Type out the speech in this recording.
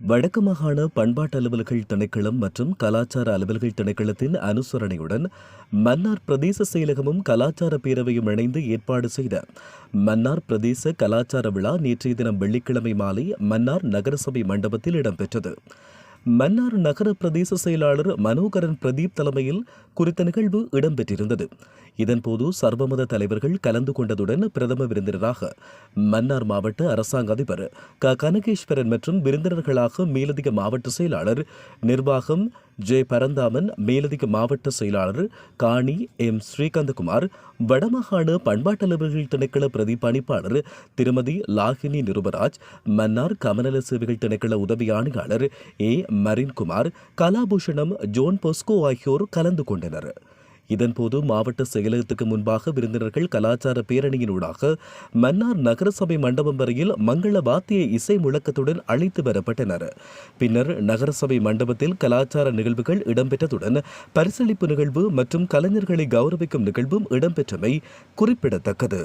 வடக்கு மாகாண பண்பாட்டு அலுவல்கள் திணைக்களம் மற்றும் கலாச்சார அலுவல்கள் திணைக்களத்தின் அனுசரணையுடன் மன்னார் பிரதேச செயலகமும் கலாச்சார பேரவையும் இணைந்து ஏற்பாடு செய்த மன்னார் பிரதேச கலாச்சார விழா நேற்றைய தினம் வெள்ளிக்கிழமை மாலை மன்னார் நகரசபை மண்டபத்தில் இடம்பெற்றது. மன்னார் நகர பிரதேச செயலாளர் மனோகரன் பிரதீப் தலைமையில் குறித்த நிகழ்வு இடம்பெற்றிருந்தது. இதன்போது சர்வமத தலைவர்கள் கலந்து கொண்டதுடன் பிரதம விருந்தினராக மன்னார் மாவட்ட அரசாங்க அதிபர் க. கனகேஸ்வரன் மற்றும் விருந்தினர்களாக மேலதிக மாவட்ட செயலாளர் நிர்வாகம் ஜே. பரந்தாமன் மேலதிக மாவட்ட செயலாளர் காணி எம். ஸ்ரீகாந்தகுமார் வடமாகாண பண்பாட்டலவர்கள் திணைக்கள திணைக்கள பிரதிபலிப்பாளர் திருமதி லாகினி நிருபராஜ் மன்னார் கமநல சேவைகள் திணைக்கள உதவி ஆணையாளர் A. Marinkumar Kalabhushanam John Bosco ஆகியோர் கலந்து கொண்டனர். இதன்போது மாவட்ட செயலகத்துக்கு முன்பாக விருந்தினர்கள் கலாச்சார பேரணியினூடாக மன்னார் நகரசபை மண்டபம் வரையில் மங்கள வாத்திய இசை முழக்கத்துடன் அழைத்து வரப்பட்டனர். பின்னர் நகரசபை மண்டபத்தில் கலாச்சார நிகழ்வுகள் இடம்பெற்றதுடன் பரிசளிப்பு நிகழ்வு மற்றும் கலைஞர்களை கௌரவிக்கும் நிகழ்வும் இடம்பெற்றமை குறிப்பிடத்தக்கது.